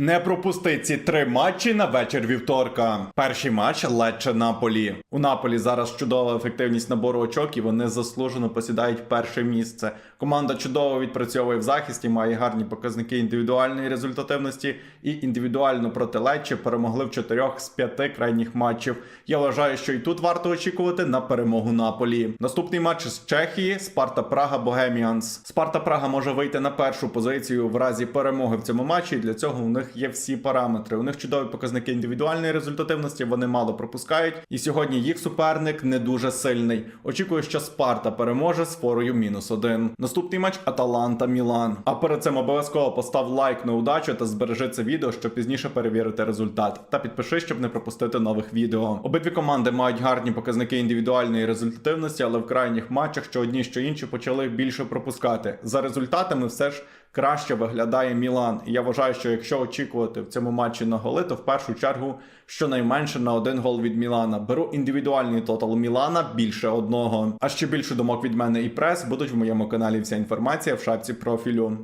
Не пропусти ці три матчі на вечір вівторка. Перший матч Лече Наполі. У Наполі зараз чудова ефективність набору очок, і вони заслужено посідають перше місце. Команда чудово відпрацьовує в захисті, має гарні показники індивідуальної результативності і індивідуально проти Лече перемогли в чотирьох з п'яти крайніх матчів. Я вважаю, що і тут варто очікувати на перемогу Наполі. Наступний матч з Чехії Спарта Прага Богеміанс. Спарта Прага може вийти на першу позицію в разі перемоги в цьому матчі. І для цього у них є всі параметри. У них чудові показники індивідуальної результативності. Вони мало пропускають. І сьогодні їх суперник не дуже сильний. Очікую, що Спарта переможе з форою мінус один. Наступний матч Аталанта Мілан. А перед цим обов'язково постав лайк на удачу та збережи це відео, щоб пізніше перевірити результат. Та підпиши, щоб не пропустити нових відео. Обидві команди мають гарні показники індивідуальної результативності, але в крайніх матчах що одні, що інші почали більше пропускати. За результатами все ж. Краще виглядає Мілан. І я вважаю, що якщо очікувати в цьому матчі на голи, то в першу чергу щонайменше на один гол від Мілана. Беру індивідуальний тотал Мілана більше одного. А ще більше думок від мене і прес будуть в моєму каналі. Вся інформація в шапці профілю.